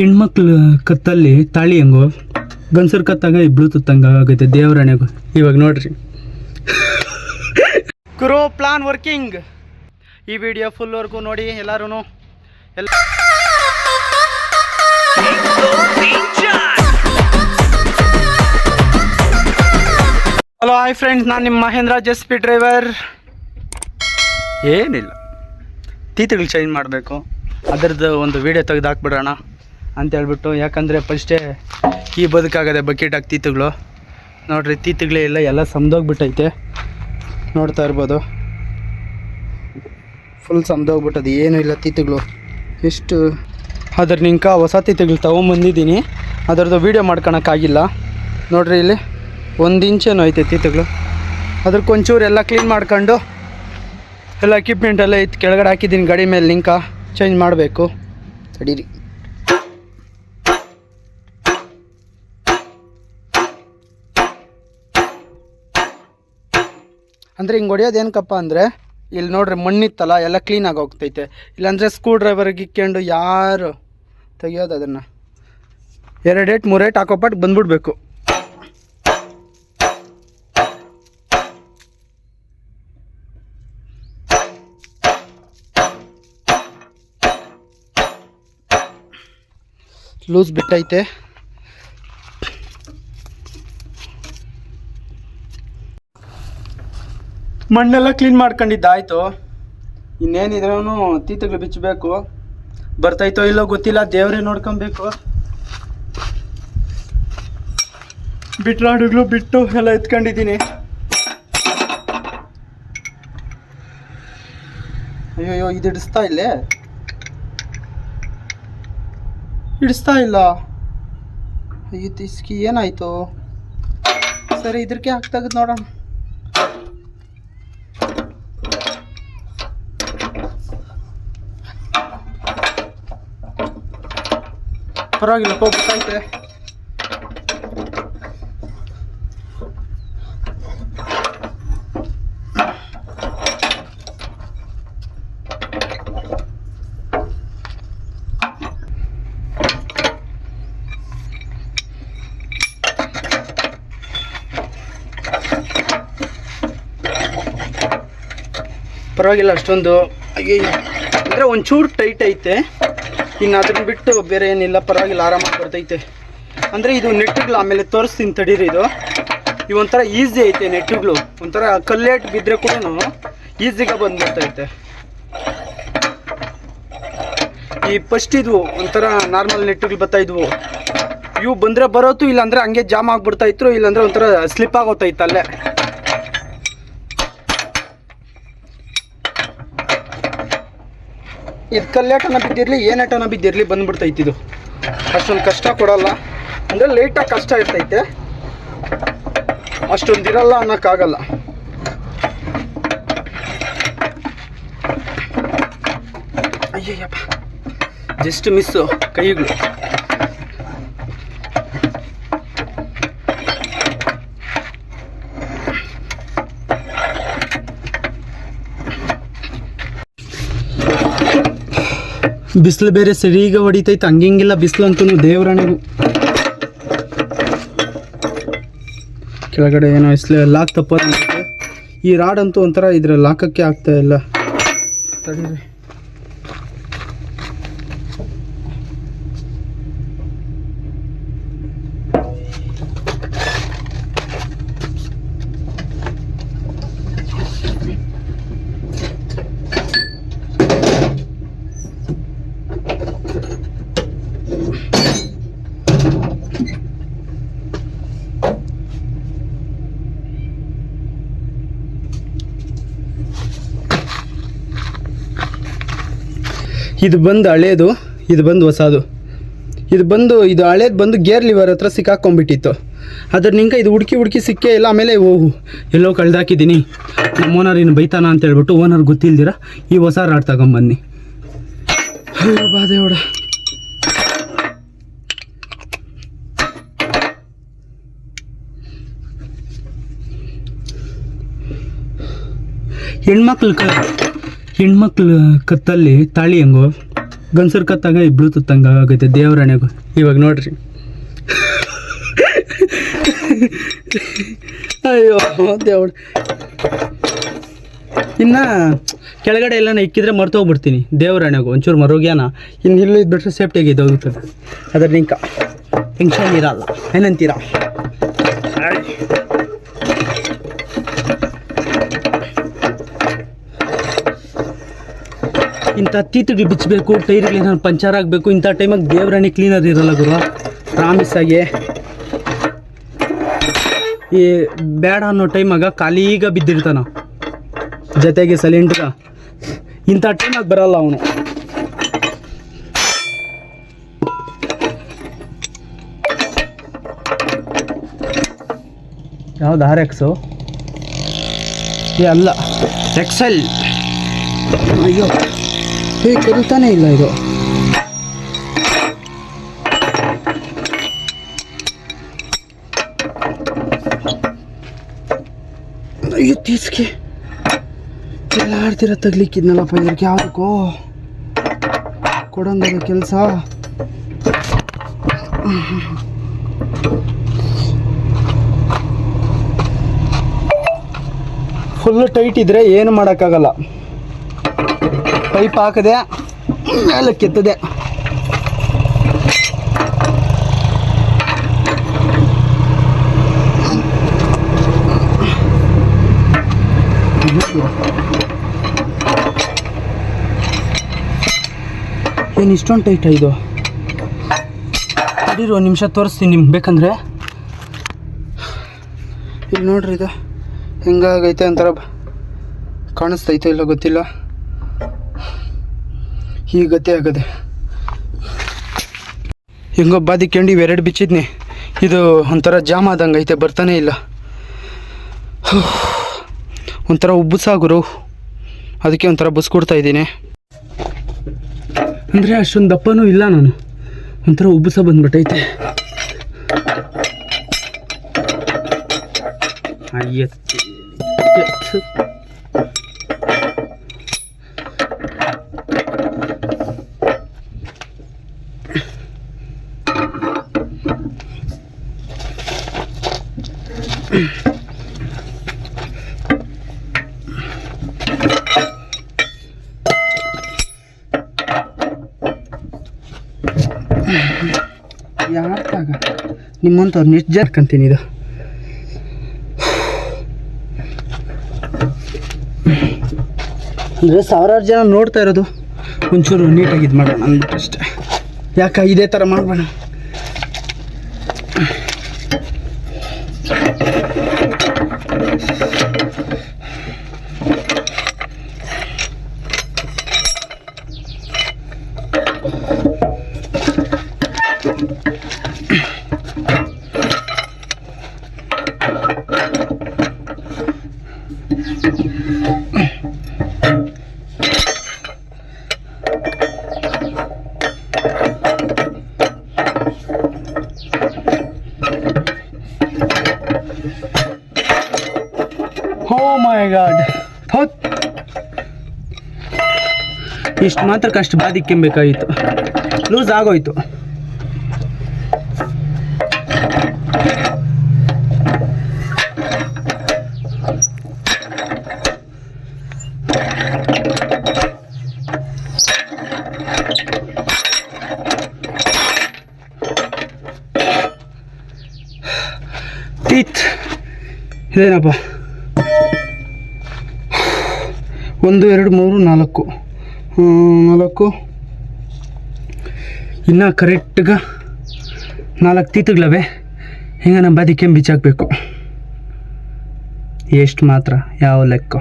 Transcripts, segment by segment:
ಹೆಣ್ಮಕ್ಳು ಕತ್ತಲ್ಲಿ ತಾಳಿ ಹೆಂಗೋ? ಗಂಡಸರ್ ಕತ್ತಾಗ ಇಬ್ಳು ತುತ್ತಂಗ ಹಂಗ ಆಗೈತೆ ದೇವರಣೆಗೂ ಇವಾಗ ನೋಡ್ರಿ. ಕ್ರೋ ಪ್ಲಾನ್ ವರ್ಕಿಂಗ್ ಈ ವಿಡಿಯೋ ಫುಲ್ ಫುಲ್ವರೆಗೂ ನೋಡಿ ಎಲ್ಲರೂ ಎಲ್ಲ ಹಲೋ ಹಾಯ್ ಫ್ರೆಂಡ್ಸ್ ನಾನು ನಿಮ್ಮ ಮಹೇಂದ್ರ ಜಸ್ ಪಿ ಡ್ರೈವರ್ ಏನಿಲ್ಲ. ತೀತಿಗಳು ಚೇಂಜ್ ಮಾಡಬೇಕು. ಅದರದ್ದು ಒಂದು ವಿಡಿಯೋ ತೆಗೆದು ಹಾಕ್ಬಿಡೋಣ. ಅಂತ ಹೇಳ್ಬಿಟ್ಟು, ಯಾಕಂದರೆ ಫಸ್ಟೇ ಈ ಬದುಕಾಗದೆ ಬಕೆಟ್ ಹಾಕಿ ತೀತುಗಳು. ನೋಡ್ರಿ, ತೀತುಗಳೇ ಇಲ್ಲ, ಎಲ್ಲ ಸಮದೋಗ್ಬಿಟ್ಟೈತೆ. ನೋಡ್ತಾ ಇರ್ಬೋದು. ಫುಲ್ ಸಮದೋಗ್ಬಿಟ್ಟದು ಏನೂ ಇಲ್ಲ ತೀತುಗಳು. ಎಷ್ಟು ಅದ್ರ ನಿಂಕ ಹೊಸ ತೀತುಗಳು ತೊಗೊಂಬಂದಿದ್ದೀನಿ ಅದರದ್ದು ವೀಡಿಯೋ ಮಾಡ್ಕೊಳಕ್ಕಾಗಿಲ್ಲ. ನೋಡ್ರಿ ಇಲ್ಲಿ, ಒಂದು ಇಂಚೇನು ಐತೆ ತೀತುಗಳು. ಅದ್ರ ಕೊಂಚೂರು ಎಲ್ಲ ಕ್ಲೀನ್ ಮಾಡ್ಕೊಂಡು, ಎಲ್ಲ ಎಕ್ವಿಪ್ಮೆಂಟ್ ಎಲ್ಲ ಇತ್ತು ಕೆಳಗಡೆ ಹಾಕಿದ್ದೀನಿ, ಗಾಡಿ ಮೇಲೆ ಲಿಂಕ ಚೇಂಜ್ ಮಾಡಬೇಕು. ತಡೀರಿ. ಅಂದರೆ ಹಿಂಗೆ ಹೊಡಿಯೋದು ಏನಕ್ಕಪ್ಪ ಅಂದರೆ ಇಲ್ಲಿ ನೋಡ್ರಿ ಮಣ್ಣಿತ್ತಲ್ಲ, ಎಲ್ಲ ಕ್ಲೀನಾಗಿ ಹೋಗ್ತೈತೆ. ಇಲ್ಲಾಂದರೆ ಸ್ಕ್ರೂ ಡ್ರೈವರ್ಗೆ ಇಕ್ಕೊಂಡು ಯಾರು ತೆಗಿಯೋದು ಅದನ್ನು? ಎರಡು ಏಟ್, ಮೂರು ಏಟ್ ಹಾಕೋಪಾಟ್ ಬಂದ್ಬಿಡ್ಬೇಕು. ಲೂಸ್ ಬಿಟ್ಟೈತೆ. ಮಣ್ಣೆಲ್ಲ ಕ್ಲೀನ್ ಮಾಡ್ಕೊಂಡಿದ್ದಾಯ್ತು ಇನ್ನೇನಿದ್ರೂ ತೀತಗಳು ಬಿಚ್ಚಬೇಕು. ಬರ್ತೈತೋ ಇಲ್ಲೋ ಗೊತ್ತಿಲ್ಲ, ದೇವ್ರೇ ನೋಡ್ಕೊಬೇಕು. ಬಿಟ್ರಾಡುಗಳು ಬಿಟ್ಟು ಎಲ್ಲ ಎತ್ಕೊಂಡಿದ್ದೀನಿ. ಅಯ್ಯೋ ಇದು ಹಿಡಿಸ್ತಾ ಇಲ್ಲೇ? ಹಿಡಿಸ್ತಾ ಇಲ್ಲ. ಅಯ್ಯೋ, ತಿಸ್ಕಿ, ಏನಾಯ್ತು? ಸರಿ, ಇದ್ರಕ್ಕೆ ಹಾಕ್ತಾಗದ್ ನೋಡೋಣ. ಪರವಾಗಿಲ್ಲ ಹೋಗ್ಬೇಕಾಯ್ತೆ ಪರವಾಗಿಲ್ಲ ಅಷ್ಟೊಂದು. ಅಂದರೆ ಒಂಚೂರು ಟೈಟ್ ಐತೆ. ಇನ್ನು ಅದನ್ನು ಬಿಟ್ಟು ಬೇರೆ ಏನಿಲ್ಲ, ಪರವಾಗಿಲ್ಲ, ಆರಾಮಾಗಿ ಬರ್ತೈತೆ. ಅಂದರೆ ಇದು ನೆಟ್ಟುಗಳು ಆಮೇಲೆ ತೋರಿಸ್ತೀನಿ ತಡೀರಿ ಇದು. ಈ ಒಂಥರ ಈಸಿ ಐತೆ ನೆಟ್ಟುಗಳು. ಒಂಥರ ಕಲ್ಲೇಟ್ ಬಿದ್ದರೆ ಕೂಡ ಈಸಿಗೆ ಬಂದ್ಬಿಡ್ತೈತೆ. ಈ ಫಸ್ಟ್ ಇದು ಒಂಥರ ನಾರ್ಮಲ್ ನೆಟ್ಟುಗಳು ಬರ್ತಾ ಇದ್ವು. ಇವು ಬಂದರೆ ಬರೋತು ಇಲ್ಲಾಂದರೆ ಹಂಗೆ ಜಾಮ್ ಆಗಿಬಿಡ್ತಾ ಇತ್ತು ಇಲ್ಲಾಂದ್ರೆ ಒಂಥರ ಸ್ಲಿಪ್ ಆಗೋತೈತೆ ಅಲ್ಲೇ. ಇದು ಕಲ್ಲೇಟನ ಬಿದ್ದಿರಲಿ ಏನೇಟನ ಬಿದ್ದಿರಲಿ ಬಂದ್ಬಿಡ್ತೈತಿ ಇದು. ಅಷ್ಟೊಂದು ಕಷ್ಟ ಕೊಡಲ್ಲ. ಅಂದರೆ ಲೇಟಾಗಿ ಕಷ್ಟ ಇರ್ತೈತೆ. ಅಷ್ಟೊಂದು ಇರಲ್ಲ ಅನ್ನೋಕ್ಕಾಗಲ್ಲ. ಅಯ್ಯಯ್ಯಪ್ಪ. ಜಸ್ಟ್ ಮಿಸ್ಸು ಕೈಗಳು ಬಿಸಿಲು ಬೇರೆ ಸರಿಗ ಹೊಡಿತೈತೆ, ಹಂಗಿಂಗಿಲ್ಲ ಬಿಸಿಲು ಅಂತೂ ದೇವರಣೆಗೂ ಕೆಳಗಡೆ ಏನೋ ಇಸ್ಲೆ ಲಾಕ್ ತಪ್ಪೋದು ಈ ರಾಡ್ ಅಂತೂ ಒಂಥರ ಇದ್ರ ಲಾಕಕ್ಕೆ ಆಗ್ತಾ ಇಲ್ಲ. ತಡೀರಿ. ಇದು ಬಂದು ಹಳೇದು, ಇದು ಬಂದು ಹೊಸದು. ಇದು ಬಂದು, ಇದು ಹಳೇದು ಬಂದು ಗೇರ್ ಲಿವರ್ ಹತ್ರ ಸಿಕ್ಕಾಕೊಂಡ್ಬಿಟ್ಟಿತ್ತು. ಅದ್ರ ನಿಂಗೆ ಇದು ಹುಡುಕಿ ಹುಡುಕಿ ಸಿಕ್ಕೇ ಇಲ್ಲ, ಆಮೇಲೆ ಓಹು ಎಲ್ಲೋ ಕಳೆದಾಕಿದ್ದೀನಿ. ನಮ್ಮ ಓನರ್ ಇನ್ನು ಬೈತಾನ ಅಂತ ಹೇಳ್ಬಿಟ್ಟು ಓನರ್ ಗೊತ್ತಿಲ್ದಿರ, ಈ ಹೊಸ ರಾಡ್ ತಗೊಂಬನ್ನಿ. ಬಾದೇವಡ ಹೆಣ್ಮಕ್ಳು ಕ ಹೆಣ್ಮಕ್ಳು ಕತ್ತಲ್ಲಿ ತಾಳಿ ಹೆಂಗೋ? ಗನ್ಸರ್ ಕತ್ತಾಗ ಇಬ್ಳು ತುತ್ತಂಗ ಆಗೈತೆ. ದೇವರಣೆಗೂ ಇವಾಗ ನೋಡ್ರಿ. ಅಯ್ಯೋ, ದೇವ್ರ. ಇನ್ನ ಕೆಳಗಡೆ ಎಲ್ಲ ಇಕ್ಕಿದ್ರೆ ಮರ್ತೋಗ್ಬಿಡ್ತೀನಿ ದೇವರಾಣೆಗೂ ಒಂಚೂರು ಮರೋಗ್ಯಾನ. ಇನ್ನು ಇಲ್ಲಿ ಬಿಟ್ಟರೆ ಸೇಫ್ಟಿಯಾಗಿ ಇದ್ದೋಗುತ್ತದೆ ಅದ್ರ ನಿಂಕ ಟೆನ್ಷನ್ ಇರಲ್ಲ ಏನಂತೀರಾ? ಇಂಥ ತೀತುಗಳು ಬಿಚ್ಚಬೇಕು ಟೈರ್ಗಳು ಏನಾದ್ರು ಪಂಚರ್ ಆಗಬೇಕು, ಇಂಥ ಟೈಮಾಗ ದೇವರಾಣಿ ಕ್ಲೀನರ್ ಇರಲ್ಲ ಗುರು. ಪ್ರಾಮಿಸ್ ಆಗಿ. ಈ ಬೇಡ ಅನ್ನೋ ಟೈಮಾಗ ಖಾಲೀಗ ಬಿದ್ದಿರ್ತಾನ. ಜೊತೆಗೆ ಸಲಿಂಡ್ರ ಇಂಥ ಟೈಮಾಗ ಬರಲ್ಲ ಅವನು. ಯಾವ್ದು ಆರ್ ಎಕ್ಸು ಏ, ಅಲ್ಲ. ಎಕ್ಸೆಲ್ ಅಯ್ಯೋ. ಏ ಕರೀತಾನೆ ಇಲ್ಲ ಇದು. ತೀಸ್ಕೆ ಎಲ್ಲ ಆಡ್ತಿರ ತಗ್ಲಿಕ್ಕಿದ್ನಲ್ಲಪ್ಪ ಇದ್ರಿಗೆ ಯಾವುದಕ್ಕೋ. ಕೊಡಂಗದ ಕೆಲಸ. ಫುಲ್ ಟೈಟ್ ಇದ್ರೆ ಏನು ಮಾಡೋಕ್ಕಾಗಲ್ಲ. ಪೈಪ್ ಹಾಕದೆ ಮೇಲೆ ಕೆತ್ತದೆ. ಏನು ಇಷ್ಟೊಂದು ಟೈಟ್ ಇದು? ಅಡಿರು ಒಂದು ನಿಮಿಷ ತೋರಿಸ್ತೀನಿ ನಿಮ್ಗೆ ಬೇಕಂದ್ರೆ. ಇಲ್ಲಿ ನೋಡ್ರಿ ಇದು ಹೆಂಗಾಗೈತೆ ಒಂಥರ ಕಾಣಿಸ್ತೈತೆ ಇಲ್ಲ ಗೊತ್ತಿಲ್ಲ. ಈ ಗತಿ ಆಗದೆ. ಹೆಂಗೋ ಕೆಂಡಿ ಎರಡು ಬಿಚ್ಚಿದ್ನಿ. ಇದು ಒಂಥರ ಜಾಮ್ ಆದಂಗೆ ಐತೆ, ಬರ್ತಾನೆ ಇಲ್ಲ. ಒಂಥರ ಉಬ್ಬುಸಾಗುರು ಅದಕ್ಕೆ ಒಂಥರ ಬಸ್ ಕೊಡ್ತಾ ಇದ್ದೀನಿ. ಅಂದರೆ ಅಷ್ಟೊಂದು ದಪ್ಪನೂ ಇಲ್ಲ ನಾನು. ಒಂಥರ ಉಬ್ಬುಸ ಬಂದ್ಬಿಟ್ಟೈತೆ. ಅಯ್ಯತ್ತಿ ಯಾರ್ತಾಗ? ನಿಮ್ಮಂಥವ್ರು ನಿಜ ಜಾರ್ಕಂತೀನಿ ಇದು. ಅಂದರೆ ಸಾವಿರಾರು ಜನ ನೋಡ್ತಾ ಇರೋದು. ಒಂಚೂರು ನೀಟಾಗಿ ಇದು ಮಾಡೋಣ ಅಂದ್ಬಿಟ್ಟು ಅಷ್ಟೇ. ಯಾಕೆ ಇದೇ ಥರ ಮಾಡಬೇಡ ಹೋ ಮೈ ಗಾಡ್ ಥೋತ್ ಇಷ್ಟು ಮಾತ್ರ ಕಷ್ಟ ಬಾದಿಕ್ಕೆಂಬೇಕಾಗಿತ್ತು ಲೂಸ್ ಆಗೋಯ್ತು. ಇದೇನಪ್ಪ? ಒಂದು ಎರಡು ಮೂರು ನಾಲ್ಕು. ನಾಲ್ಕು. ಇನ್ನು ಕರೆಕ್ಟ್ಗೆ ನಾಲ್ಕು ತೀತುಗಳವೆ ಹಿಂಗೆ ನಮ್ಮ ಬದಿಕೆ ಬಿಚ್ಚಾಕಬೇಕು ಎಷ್ಟು ಮಾತ್ರ ಯಾವ ಲೆಕ್ಕ?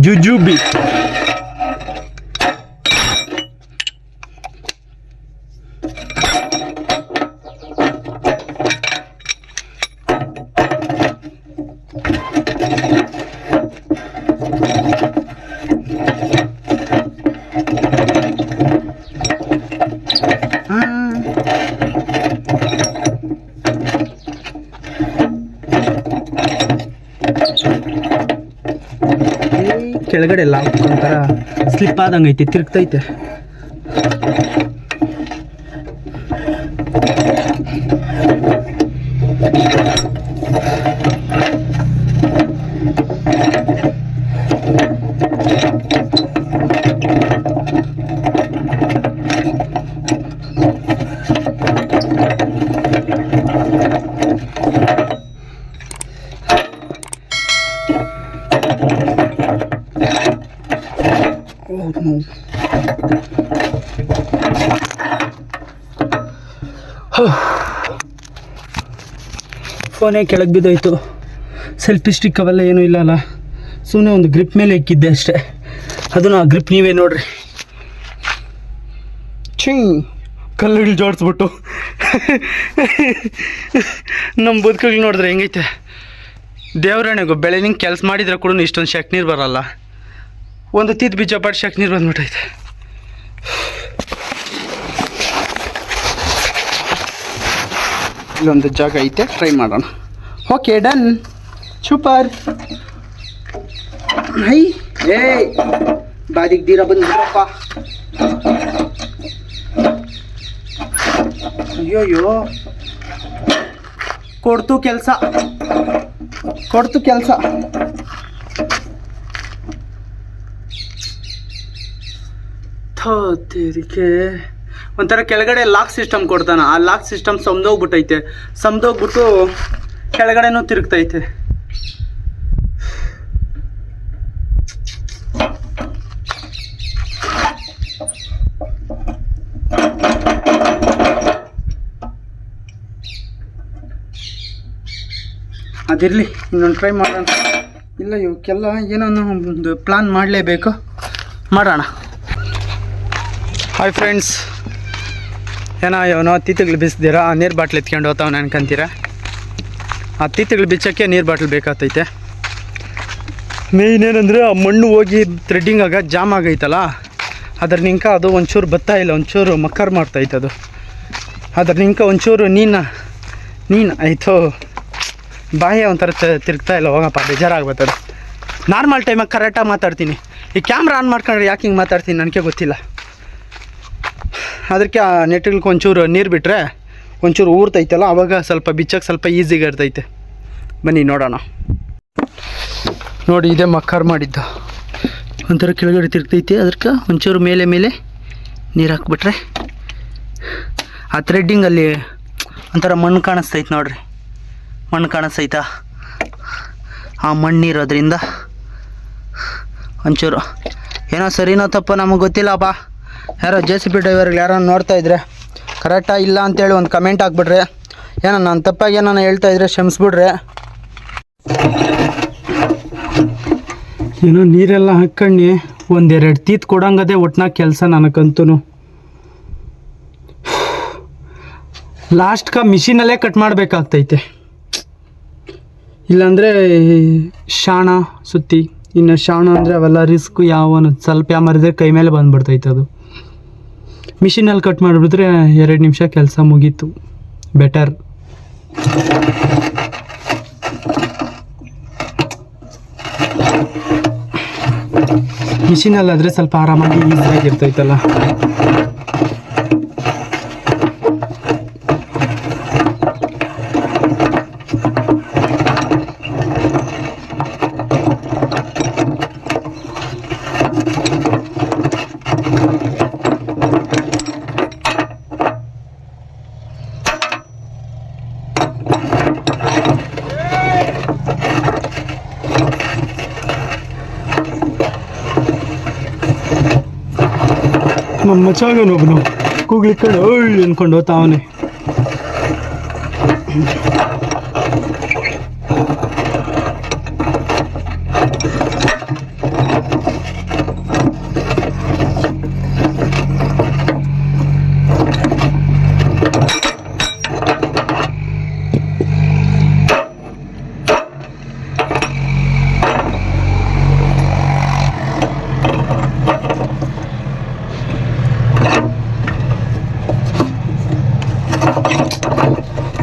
ಜುಜುಬಿ. ಕೆಳಗಡೆ ಎಲ್ಲ ಒಂಥರ ಸ್ಲಿಪ್ ಆದಂಗೈತೆ ತಿರುಗ್ತೈತೆ. ಫೋನೇ ಕೆಳಗೆ ಬಿದ್ದೋಯ್ತು. ಸೆಲ್ಫಿ ಸ್ಟಿಕ್ ಅವೆಲ್ಲ ಏನೂ ಇಲ್ಲ ಅಲ್ಲ ಸುಮ್ಮನೆ ಒಂದು ಗ್ರಿಪ್ ಮೇಲೆ ಇಕ್ಕಿದ್ದೆ ಅಷ್ಟೇ. ಅದನ್ನು ಆ ಗ್ರಿಪ್ ನೀವೇ ನೋಡ್ರಿ. ಚಿಂಗ್ ಕಲ್ಲುಗಳು ಜೋಡಿಸ್ಬಿಟ್ಟು. ನಮ್ಮ ಬದುಕುಗಳು ನೋಡಿದ್ರೆ ಹೆಂಗೈತೆ. ದೇವ್ರಣೆಗೂ ಬೆಳೆನಿಂಗ್ ಕೆಲಸ ಮಾಡಿದ್ರೆ ಕೂಡ ಇಷ್ಟೊಂದು ಶಕ್ ನೀರು ಬರಲ್ಲ. ಒಂದು ತಿದ್ದು ಬೀಜ ಶಕ್ ನೀರು ಬಂದ್ಬಿಟ್ಟೈತೆ ಇಲ್ಲೊಂದು ಜಾಗ ಐತೆ ಟ್ರೈ ಮಾಡೋಣ. ಓಕೆ ಡನ್ ಸೂಪರ್ ಹೈ ಏ ಬಾದಿಗೆ ದೀರ ಬಂದಿದ್ರಪ್ಪ ಅಯ್ಯೋಯ್ಯೋ. ಕೊಡ್ತು ಕೆಲಸ. ಕೊಡ್ತು ಕೆಲಸ. ತೇರಿಕೆ. ಒಂಥರ ಕೆಳಗಡೆ ಲಾಕ್ ಸಿಸ್ಟಮ್ ಕೊಡ್ತಾನ. ಆ ಲಾಕ್ ಸಿಸ್ಟಮ್ ಸಮದೋಗ್ಬಿಟ್ಟೈತೆ. ಸಮದೋಗ್ಬಿಟ್ಟು ಕೆಳಗಡೆನೂ ತಿರುಗ್ತೈತೆ. ಅದಿರಲಿ, ಇನ್ನೊಂದು ಟ್ರೈ ಮಾಡೋಣ. ಇಲ್ಲ, ಇವಕ್ಕೆಲ್ಲ ಏನೋ ಒಂದು ಪ್ಲಾನ್ ಮಾಡಲೇಬೇಕು? ಮಾಡೋಣ. ಹಾಯ್ ಫ್ರೆಂಡ್ಸ್ ಏನೋ ಇವನು ತಿತ್ತಗಳು ಬಿಸಿದಿರಾ, ಆ ನೀರು ಬಾಟ್ಲ್ ಎತ್ಕೊಂಡು ಹೋಗ್ತಾವನ ಅನ್ಕೊಂತೀರ? ಆ ತಿತ್ತಗಳು ಬಿಚ್ಚೋಕ್ಕೆ ನೀರು ಬಾಟ್ಲ್ ಬೇಕಾಗ್ತೈತೆ ಮೇಯ್ನ್ ಏನಂದರೆ ಆ ಮಣ್ಣು ಹೋಗಿ ಥ್ರೆಡ್ಡಿಂಗ್ ಆಗ ಜಾಮ್ ಆಗೈತಲ್ಲ, ಅದ್ರ ನಿಂಕ ಅದು ಒಂಚೂರು ಬತ್ತಾ ಇಲ್ಲ, ಒಂಚೂರು ಮಕ್ಕರ್ ಮಾಡ್ತೈತೆ ಅದು. ಅದ್ರ ನಿಂಕ ಒಂಚೂರು ನೀನು ನೀನು, ಆಯಿತು. ಬಾಯ ಒಂಥರ ತಿರುಗ್ತಾ ಇಲ್ಲ, ಹೋಗಪ್ಪ ಬೇಜಾರಾಗ್ಬರ್ತದೆ ನಾರ್ಮಲ್ ಟೈಮಾಗಿ ಕರೆಕ್ಟಾಗಿ ಮಾತಾಡ್ತೀನಿ. ಈ ಕ್ಯಾಮ್ರಾ ಆನ್ ಮಾಡ್ಕೊಂಡ್ರೆ ಯಾಕೆ ಹಿಂಗೆ ಮಾತಾಡ್ತೀನಿ, ನನಗೆ ಗೊತ್ತಿಲ್ಲ. ಅದಕ್ಕೆ ಆ ನೆಟ್ಟಿಗಳಿಗೆ ಒಂಚೂರು ನೀರು ಬಿಟ್ಟರೆ ಒಂಚೂರು ಊರ್ತೈತಲ್ಲ, ಅವಾಗ ಸ್ವಲ್ಪ ಬಿಚ್ಚಕ್ಕೆ ಸ್ವಲ್ಪ ಈಸಿಗೆ ಇರ್ತೈತೆ. ಬನ್ನಿ ನೋಡೋಣ. ನೋಡಿ, ಇದೇ ಮಕ್ಕರ್ ಮಾಡಿದ್ದು. ಒಂಥರ ಕೆಳಗಡೆ ತಿರ್ತೈತಿ ಅದಕ್ಕೆ ಒಂಚೂರು ಮೇಲೆ ಮೇಲೆ ನೀರು ಹಾಕ್ಬಿಟ್ರೆ. ಆ ಥ್ರೆಡ್ಡಿಂಗಲ್ಲಿ ಒಂಥರ ಮಣ್ಣು ಕಾಣಿಸ್ತೈತೆ ನೋಡ್ರಿ. ಮಣ್ಣು ಕಾಣಿಸ್ತೈತಾ? ಆ ಮಣ್ಣು ಇರೋದ್ರಿಂದ ಒಂಚೂರು ಏನೋ ಸರಿನೋ ತಪ್ಪೋ ನಮಗೆ ಗೊತ್ತಿಲ್ಲ ಗೊತ್ತಿಲ್ಲಪ್ಪ ಯಾರೋ ಜೆ ಸಿ ಪಿ ಡ್ರೈವರ್ಗಳು ಯಾರೋ ನೋಡ್ತಾ ಇದ್ರೆ ಕರೆಕ್ಟಾ ಇಲ್ಲ ಅಂತೇಳಿ ಒಂದು ಕಮೆಂಟ್ ಹಾಕ್ಬಿಟ್ರೆ, ಏನೋ ನಾನು ತಪ್ಪಾಗಿ ಏನೋ ಹೇಳ್ತಾ ಇದ್ರೆ ಕ್ಷಮಿಸ್ಬಿಡ್ರೆ. ಏನೋ ನೀರೆಲ್ಲ ಹಾಕ್ಕಣ್ಣಿ ಒಂದೆರಡು ತೀತ್ ಕೊಡಂಗದೆ ಒಟ್ನಾಗ ಕೆಲಸ ನನಗಂತೂ ಲಾಸ್ಟ್ಗೆ ಮಿಷಿನಲ್ಲೇ ಕಟ್ ಮಾಡಬೇಕಾಗ್ತೈತೆ. ಇಲ್ಲಾಂದರೆ ಶಾಣ ಸುತ್ತಿ, ಇನ್ನು ಶಾಣ ಅಂದರೆ ಅವೆಲ್ಲ ರಿಸ್ಕ್ ಯಾವ ಸ್ವಲ್ಪ ಯಾಮರಿದ್ರೆ ಕೈ ಮೇಲೆ ಬಂದ್ಬಿಡ್ತೈತೆ ಅದು. ಮಿಷಿನಲ್ಲಿ ಕಟ್ ಮಾಡಿಬಿಟ್ರೆ ಎರಡು ನಿಮಿಷ ಕೆಲಸ ಮುಗೀತು. ಬೆಟರ್ ಮಿಷಿನಲ್ಲಾದರೆ ಸ್ವಲ್ಪ ಆರಾಮಾಗಿ ಈಸಿಯಾಗಿ ಇರ್ತೈತಲ್ಲ. ನಮ್ಮ ಮಚಾಗನೊಬ್ಬನು ಕೂಗ್ಲಿಕ್ಕೆ ಅನ್ಕೊಂಡು ಹೋಗ್ತಾವನೆ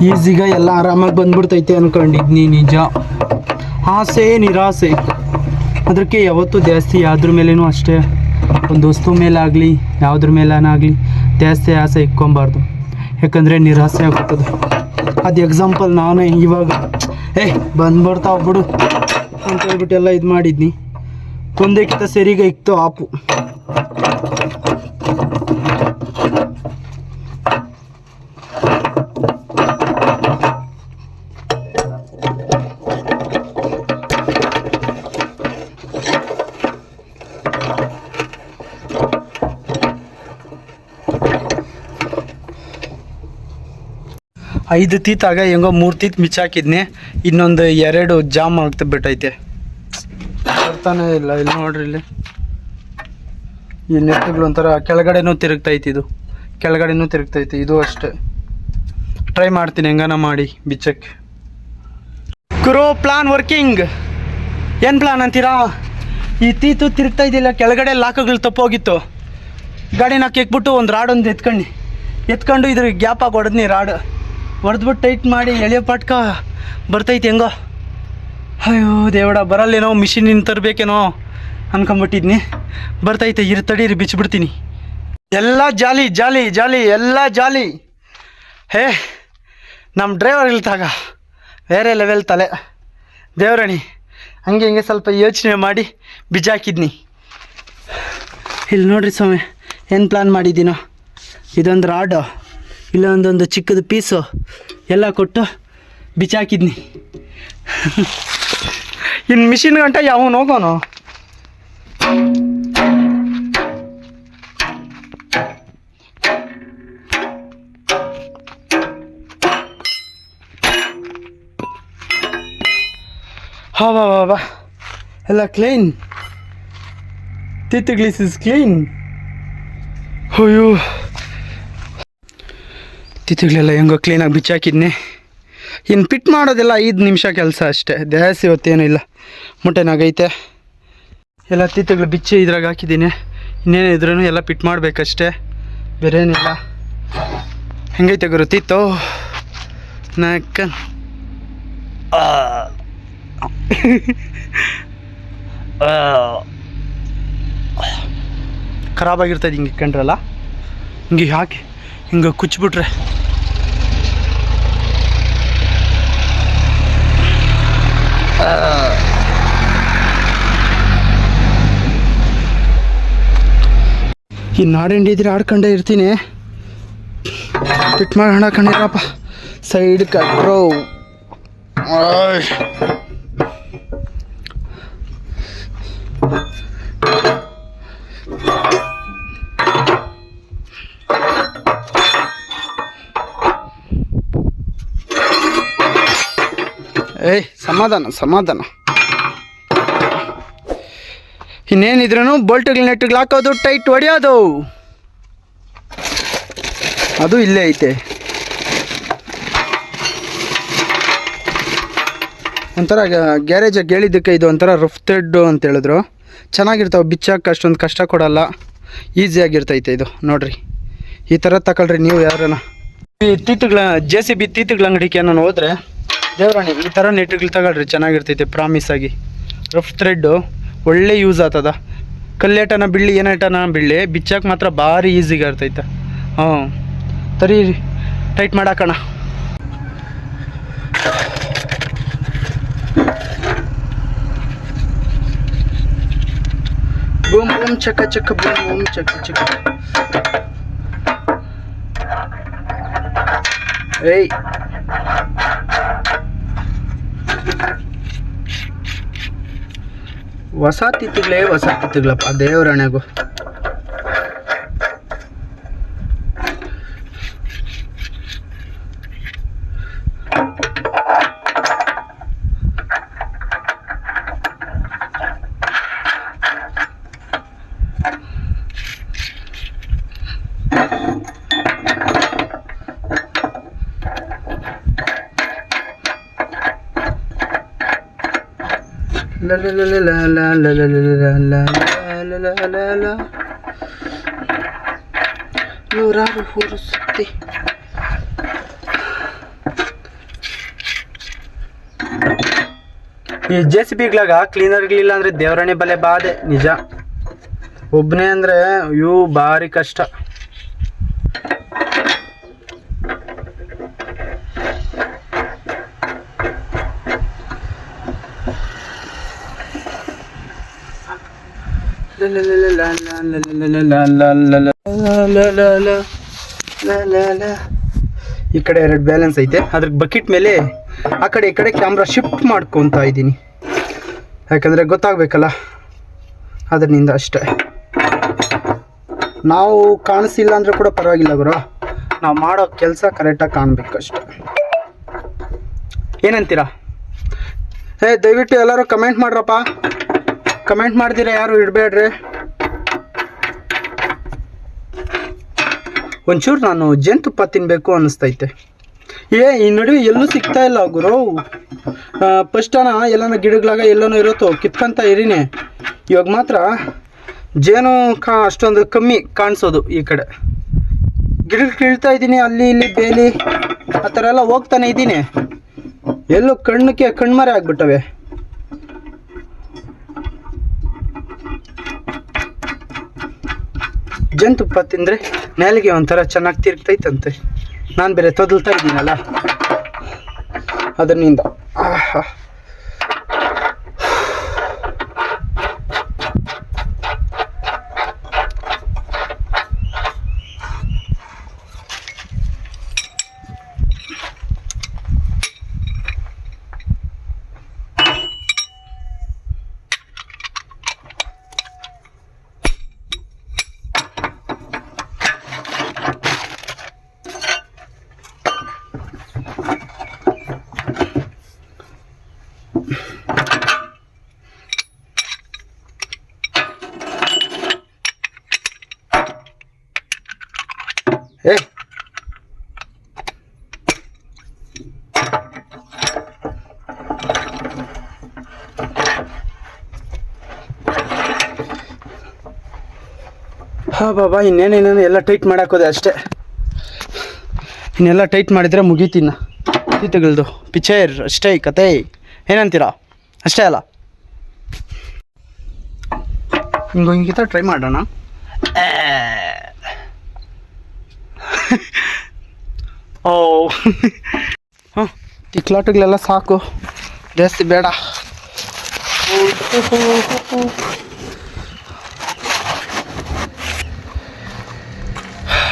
ಈಸಿಗ ಎಲ್ಲ ಆರಾಮಾಗಿ ಬಂದ್ಬಿಡ್ತೈತೆ ಅನ್ಕೊಂಡಿದ್ನಿ ನಿಜ. ಆಸೆ, ನಿರಾಸೆ ಅದಕ್ಕೆ ಯಾವತ್ತೂ ಜಾಸ್ತಿ ಯಾವ್ದ್ರ ಮೇಲೇನೂ ಅಷ್ಟೇ ಒಂದು ವಸ್ತು ಮೇಲಾಗಲಿ, ಯಾವುದ್ರ ಮೇಲಾಗ್ಲಿ ಜಾಸ್ತಿ ಆಸೆ ಇಕ್ಕೊಬಾರ್ದು ಯಾಕಂದರೆ ನಿರಾಸೆ ಆಗುತ್ತದೆ. ಅದು ಎಕ್ಸಾಂಪಲ್ ನಾನೇ ಇವಾಗ. ಏ ಬಂದ್ಬಿಡ್ತಾ ಬಿಡು ಅಂತ ಹೇಳ್ಬಿಟ್ಟು ಎಲ್ಲ ಇದು ಮಾಡಿದ್ನಿ. ಕಿತ್ತ ಸರಿಗೆ ಇಕ್ತು ಆಪು. ಐದು ತೀತಾಗ ಹೆಂಗೋ ಮೂರು ತೀತ್ ಮಿಚ್ಚಾಕಿದ್ನಿ, ಇನ್ನೊಂದು ಎರಡು ಜಾಮ್ ಆಗ್ತಾ ಬಿಟ್ಟೈತೆ. ಬರ್ತಾನೆ ಇಲ್ಲ, ಇಲ್ಲಿ ನೋಡ್ರಿ ಇಲ್ಲಿ. ಈ ನೆಟ್ಗಳು ಒಂಥರ ಕೆಳಗಡೆನೂ ತಿರುಗ್ತೈತಿ ಇದು. ಕೆಳಗಡೆನೂ ತಿರುಗ್ತೈತಿ, ಇದು ಅಷ್ಟೇ. ಟ್ರೈ ಮಾಡ್ತೀನಿ, ಹೆಂಗನ ಮಾಡಿ ಬಿಚ್ಚಕ್ಕೆ. ಕ್ರೋ ಪ್ಲಾನ್ ವರ್ಕಿಂಗ್ ಏನು ಪ್ಲಾನ್ ಅಂತೀರಾ? ಈ ತೀತು ತಿರುಗ್ತಾ ಇದ್ದಿಲ್ಲ, ಕೆಳಗಡೆ ಲಾಕಗಳು ತಪ್ಪೋಗಿತ್ತು. ಗಾಡಿನ ಕೆಕ್ಬಿಟ್ಟು ಒಂದು ರಾಡ್ ಒಂದು ಎತ್ಕೊಂಡು. ಎತ್ಕೊಂಡು ಇದ್ರ ಗ್ಯಾಪ್ ಆಗಿ ಹೊಡೆದ್ನಿ ರಾಡ್. ಹೊಡೆದ್ಬಿಟ್ಟು ಟೈಟ್ ಮಾಡಿ ಎಳೆಯೋ ಪಾಟ್ಕ ಬರ್ತೈತೆ ಹೆಂಗೋ. ಅಯ್ಯೋ, ದೇವಡ, ಬರಲ್ಲೇನೋ ಮಿಷಿನಿಂದ ತರಬೇಕೇನೋ ಅನ್ಕೊಂಬಿಟ್ಟಿದ್ನಿ ಬರ್ತೈತೆ, ಇರು ತಡೀರಿ ಬಿಚ್ಚಿಬಿಡ್ತೀನಿ. ಎಲ್ಲ ಜಾಲಿ ಜಾಲಿ ಜಾಲಿ, ಎಲ್ಲ ಜಾಲಿ. ಹೇ ನಮ್ಮ ಡ್ರೈವರ್ ಇಲ್ತಾಗ. ಬೇರೆ ಲೆವೆಲ್ ತಲೆ. ದೇವರಣಿ, ಹಂಗೆ ಹಿಂಗೆ ಸ್ವಲ್ಪ ಯೋಚನೆ ಮಾಡಿ ಬಿಜಾಕಿದ್ನಿ. ಇಲ್ಲಿ ನೋಡ್ರಿ ಸ್ವಾಮಿ, ಏನು ಪ್ಲ್ಯಾನ್ ಮಾಡಿದ್ದೀನೋ? ಇದೊಂದು ರಾಡು ಇಲ್ಲೊಂದೊಂದು ಚಿಕ್ಕದು ಪೀಸು ಎಲ್ಲ ಕೊಟ್ಟು ಬಿಚಾಕಿದ್ನಿ ಇನ್ನು ಮಿಷಿನ್ ಗಂಟ ಯಾವನು ಹೋಗೋನು? ಹಾ, ಬಾ ಬಾ ಬಾ. ಎಲ್ಲ ಕ್ಲೀನ್ ತಿತ್ತಗ್ಲಿಸ್ ಇಸ್ ಕ್ಲೀನ್ ಅಯ್ಯೋ. ತಿಥಿಗಳೆಲ್ಲ ಹೆಂಗೋ ಕ್ಲೀನಾಗಿ ಬಿಚ್ಚಾಕಿದ್ನಿ ಇನ್ನು ಪಿಟ್ ಮಾಡೋದೆಲ್ಲ ಐದು ನಿಮಿಷ ಕೆಲಸ ಅಷ್ಟೇ. ಜಾಸ್ತಿ ಇವತ್ತೇನೂ ಇಲ್ಲ. ಮುಟ್ಟೆನಾಗೈತೆ ಎಲ್ಲ ತಿತ್ತುಗಳು ಬಿಚ್ಚಿ ಇದ್ರಾಗ ಹಾಕಿದ್ದೀನಿ. ಇನ್ನೇನು ಇದ್ರೂ ಎಲ್ಲ ಪಿಟ್ ಮಾಡಬೇಕಷ್ಟೇ. ಬೇರೆ ಏನಿಲ್ಲ ಹೆಂಗೈತೆ ಗುರು ತಿತ್ತು ನಾಕ. ಖರಾಬಾಗಿರ್ತದೆ ಹಿಂಗೆ ಇಟ್ಕೊಂಡ್ರಲ್ಲ ಹಿಂಗೆ ಹಾಕಿ ಹಿಂಗೆ ಕುಚ್ಬಿಟ್ರೆ. ಈ ನಾಡೆಂಡಿ ಇದ್ರೆ ಆಡ್ಕೊಂಡೇ ಇರ್ತೀನಿ. ಬಿಟ್ಟು ಮಾಡಿ ಹಣ ಕಣ್ಣಿರಪ್ಪ ಸೈಡ್ ಕಟ್ರೋ ಏಯ್, ಸಮಾಧಾನ ಸಮಾಧಾನ. ಇನ್ನೇನಿದ್ರೂ ಬೋಲ್ಟ್ಗಳು, ನೆಟ್ಗಳು ಹಾಕೋದು, ಟೈಟ್ ಹೊಡೆಯೋದು. ಅದು ಇಲ್ಲೇ ಐತೆ. ಒಂಥರ ಗ್ಯಾರೇಜಾಗಿ ಹೇಳಿದ್ದಕ್ಕೆ ಇದು ಒಂಥರ ರಫ್ ಥ್ರೆಡ್ಡು ಅಂತ ಹೇಳಿದ್ರು. ಚೆನ್ನಾಗಿರ್ತಾವೆ, ಬಿಚ್ಚಾಕ ಅಷ್ಟೊಂದು ಕಷ್ಟ ಕೊಡಲ್ಲ. ಈಸಿಯಾಗಿರ್ತೈತೆ ಇದು, ನೋಡ್ರಿ. ಈ ಥರ ತಗೊಳ್ರಿ ನೀವು ಯಾರನ್ನ. ಈ ತೀತುಗಳ ಜೆ ಸಿ ಬಿ ತೀತುಗಳ ಅಂಗಡಿಗೆ ನಾನು ಹೋದ್ರೆ ದೇವರಾಣಿ, ಈ ಥರ ನೆಟ್ಗಳು ತಗೊಳ್ರಿ, ಚೆನ್ನಾಗಿರ್ತೈತೆ ಪ್ರಾಮಿಸ್ ಆಗಿ. ರಫ್ ಥ್ರೆಡ್ಡು ಒಳ್ಳೆ ಯೂಸ್ ಆಗ್ತದ ಕಲ್ಲೇಟನ ಬಿಳಿ ಏನೇಟನ ಬಿಳಿ ಬಿಚ್ಚಕ್ಕೆ ಮಾತ್ರ ಭಾರಿ ಈಸಿಗೆ ಇರ್ತೈತೆ. ಹ್ಞೂ. ತರಿ ಟೈಟ್ ಮಾಡಾಕಣ. ಬೂಮ್ ಬೂಮ್, ಚಕ ಚಕ, ಬೂಮ್ ಬೂಮ್, ಚಕ ಚಕ. ಏಯ್. ಹೊಸ ತಿತ್ತಿಗಳೇ ಹೊಸ ತಿತ್ತಿಗಳಪ್ಪ ದೇವರಣೆಗೂ La la la la la la la la la la la la la la la ನೂರಾರು ಊರು ಸುತ್ತಿ ಈ ಜೆ ಸಿ ಬಿಗಳಾಗ ಕ್ಲೀನರ್ಗಳಿಲ್ಲ ಅಂದ್ರೆ ದೇವರಣೆ ಬಲೆ ಬಾಧೆ ನಿಜ ಒಬ್ಬನೇ ಅಂದರೆ ಇವು ಭಾರಿ ಕಷ್ಟ ಈ ಕಡೆ ಎರಡು ಬ್ಯಾಲೆನ್ಸ್ ಐತೆ. ಅದ್ರ ಬಕೆಟ್ ಮೇಲೆ ಆ ಕಡೆ ಈ ಕಡೆ ಕ್ಯಾಮ್ರಾ ಶಿಫ್ಟ್ ಮಾಡ್ಕೊತಾ ಇದ್ದೀನಿ. ಯಾಕಂದರೆ ಗೊತ್ತಾಗಬೇಕಲ್ಲ? ಅದರಿಂದ ಅಷ್ಟೇ. ನಾವು ಕಾಣಿಸಿಲ್ಲ ಅಂದರೆ ಕೂಡ ಪರವಾಗಿಲ್ಲ ಗುರು. ನಾವು ಮಾಡೋ ಕೆಲಸ ಕರೆಕ್ಟಾಗಿ ಕಾಣಬೇಕು ಅಷ್ಟೆ. ಏನಂತೀರಾ? ಏ, ದಯವಿಟ್ಟು ಎಲ್ಲರೂ ಕಮೆಂಟ್ ಮಾಡ್ರಪ್ಪ. ಕಮೆಂಟ್ ಮಾಡ್ತೀರಾ ಯಾರು? ಇಡಬೇಡ್ರಿ. ಒಂಚೂರು ನಾನು ಜೇನುತುಪ್ಪ ತಿನ್ನಬೇಕು ಅನ್ನಿಸ್ತೈತೆ. ಏ, ಈ ನಡುವೆ ಎಲ್ಲೂ ಸಿಗ್ತಾ ಇಲ್ಲ ಗುರು. ಫಸ್ಟನ ಎಲ್ಲನ ಗಿಡಗಳಾಗ ಎಲ್ಲನೂ ಇರುತ್ತೋ ಕಿತ್ಕೊಂತ ಇರೀನಿ. ಇವಾಗ ಮಾತ್ರ ಜೇನು ಕಾ ಅಷ್ಟೊಂದು ಕಮ್ಮಿ ಕಾಣಿಸೋದು ಈ ಕಡೆ. ಗಿಡ ಕೀಳ್ತಾ ಇದ್ದೀನಿ, ಅಲ್ಲಿ ಇಲ್ಲಿ ಬೇಲಿ, ಆ ಥರ ಎಲ್ಲ ಹೋಗ್ತಾನೆ ಇದ್ದೀನಿ. ಎಲ್ಲೂ ಕಣ್ಣಕ್ಕೆ ಕಣ್ಮರೆ ಆಗ್ಬಿಟ್ಟವೆ. ಜೇನುತುಪ್ಪ ತಿಂದರೆ ನೆಲಿಗೆ ಒಂಥರ ಚೆನ್ನಾಗಿ ತಿರುಗ್ತೈತಂತೆ. ನಾನು ಬೇರೆ ತೊದಲ್ತಾ ಇದ್ದೀನಲ್ಲ? ಅದರಿಂದ ಏ. ಹಾ, ಬಾಬಾ ಇನ್ನೇನೇನೇನು ಎಲ್ಲ ಟೈಟ್ ಮಾಡಾಕೋದೆ ಅಷ್ಟೇ. ಇನ್ನೆಲ್ಲ ಟೈಟ್ ಮಾಡಿದರೆ ಮುಗೀತೀನ ಗೀತೆಗಳದು ಪಿಚ್ಚರ್ ಅಷ್ಟೇ ಕತೆ. ಏನಂತೀರಾ? ಅಷ್ಟೇ ಅಲ್ಲ. ಹಿಂಗೆ ಹಿಂಗಿತ ಟ್ರೈ ಮಾಡೋಣ. ಓ. ಹಾಂ ತಿಕ್ಲಾಟಗಳೆಲ್ಲ ಸಾಕು. ಜಾಸ್ತಿ ಬೇಡ.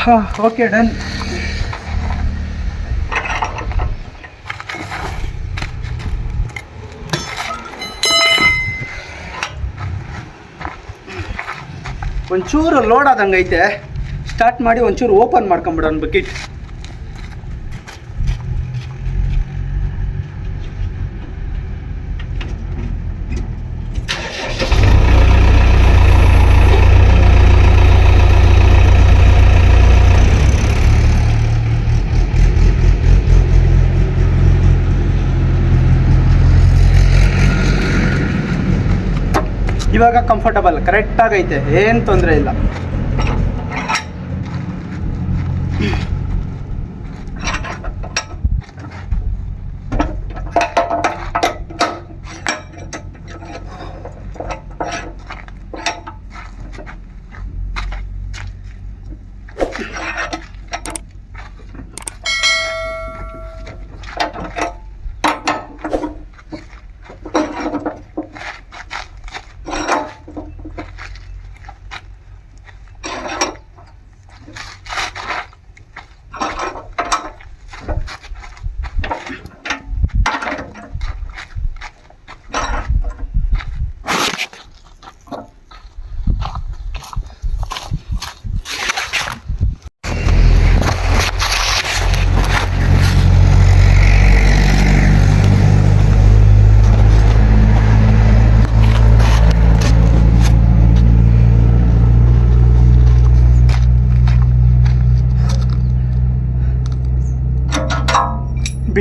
ಹಾಂ ಓಕೆ ಡನ್ ಒಂಚೂರು ಲೋಡ್ ಆದಂಗೈತೆ. ಸ್ಟಾರ್ಟ್ ಮಾಡಿ ಒಂಚೂರು ಓಪನ್ ಮಾಡ್ಕೊಂಬಿಡೋಣ ಬಕೆಟ್. ಇವಾಗ ಕಂಫರ್ಟಬಲ್ ಕರೆಕ್ಟಾಗೈತೆ ಏನು ತೊಂದರೆ ಇಲ್ಲ.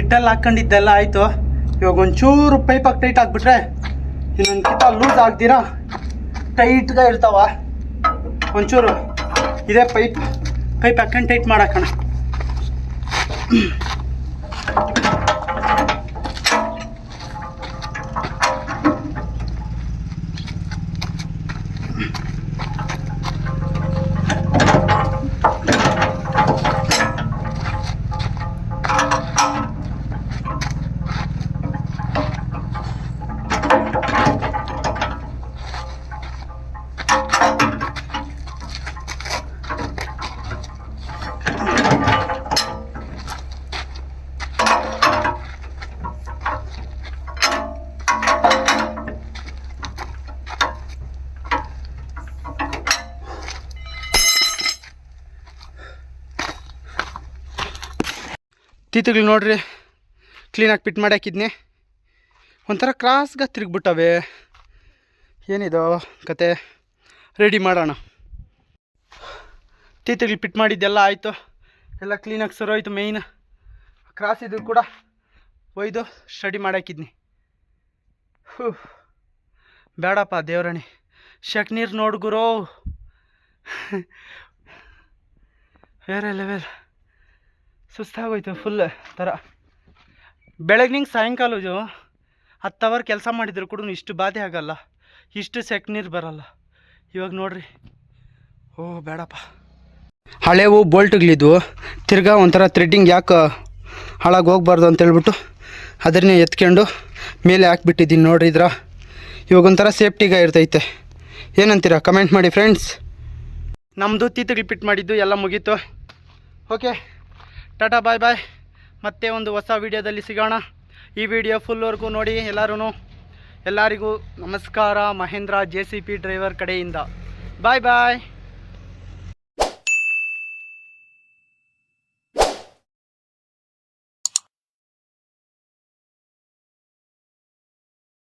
ಬಿಟ್ಟಲ್ಲಿ ಹಾಕ್ಕೊಂಡಿದ್ದೆಲ್ಲ ಆಯಿತು. ಇವಾಗ ಒಂಚೂರು ಪೈಪಾಗಿ ಟೈಟ್ ಹಾಕ್ಬಿಟ್ರೆ ಇನ್ನೊಂದು ಕಿತ ಲೂಸ್ ಆಗ್ದಿರಾ ಟೈಟ್ಗೆ ಇರ್ತಾವ. ಒಂಚೂರು ಇದೇ ಪೈಪ್ ಪೈಪ್ ಹಾಕೊಂಡು ಟೈಟ್ ಮಾಡಾಕಣ. ತೀತುಗಳು ನೋಡ್ರಿ ಕ್ಲೀನಾಗಿ ಪಿಟ್ ಮಾಡಿ ಹಾಕಿದ್ನಿ. ಒಂಥರ ಕ್ರಾಸ್ಗೆ ತಿರುಗ್ಬಿಟ್ಟವೆ. ಏನಿದು ಕತೆ. ರೆಡಿ ಮಾಡೋಣ. ತೀತುಗಳು ಪಿಟ್ ಮಾಡಿದ್ದೆಲ್ಲ ಆಯಿತು. ಎಲ್ಲ ಕ್ಲೀನಾಗಿ ಸರೋಯ್ತು ಮೇಯ್ನ್ ಕ್ರಾಸ್ ಇದ್ರು ಕೂಡ ಒಯ್ದು ಸ್ಟಡಿ ಮಾಡಾಕಿದ್ನಿ ಹೂ ಬೇಡಪ್ಪ ದೇವರಾಣಿ. ಶಕ್ ನೀರು ನೋಡು ವೇರೆ ಲೆವೆಲ್ ಸುಸ್ತಾಗೋಯ್ತು ಫುಲ್ ಥರ ಬೆಳಗ್ನಿಂಗ್ ಸಾಯಂಕಾಲ ಹತ್ತು ಅವರ್ ಕೆಲಸ ಮಾಡಿದ್ರು ಕೂಡ ಇಷ್ಟು ಬಾಧೆ ಆಗಲ್ಲ. ಇಷ್ಟು ಸೆಕ್ ನೀರು ಬರಲ್ಲ. ಇವಾಗ ನೋಡ್ರಿ. ಓ, ಬೇಡಪ್ಪ. ಹಳೆವು ಬೋಲ್ಟ್ಗಳಿದ್ವು. ತಿರ್ಗಾ ಒಂಥರ ಥ್ರೆಡ್ಡಿಂಗ್ ಯಾಕೆ ಹಾಳಾಗಿ ಹೋಗ್ಬಾರ್ದು ಅಂತೇಳ್ಬಿಟ್ಟು ಅದನ್ನೇ ಎತ್ಕೊಂಡು ಮೇಲೆ ಹಾಕ್ಬಿಟ್ಟಿದ್ದೀನಿ ನೋಡ್ರಿ ಇದ್ರ. ಇವಾಗ ಒಂಥರ ಸೇಫ್ಟಿಗೆ ಇರ್ತೈತೆ. ಏನಂತೀರಾ? ಕಮೆಂಟ್ ಮಾಡಿ ಫ್ರೆಂಡ್ಸ್ ನಮ್ಮದು ತೀತುಗಳು ಪಿಟ್ ಮಾಡಿದ್ದು ಎಲ್ಲ ಮುಗೀತು. Okay tata, bye bye. ಮತ್ತೆ ಒಂದು ಹೊಸ ವಿಡಿಯೋದಲ್ಲಿ ಸಿಗೋಣ. ಈ ವಿಡಿಯೋ ಫುಲ್ವರೆಗೂ ನೋಡಿ ಎಲ್ಲರೂ ಎಲ್ಲರಿಗೂ ನಮಸ್ಕಾರ, Mahendra J C P driver ಕಡೆಯಿಂದ. Bye bye.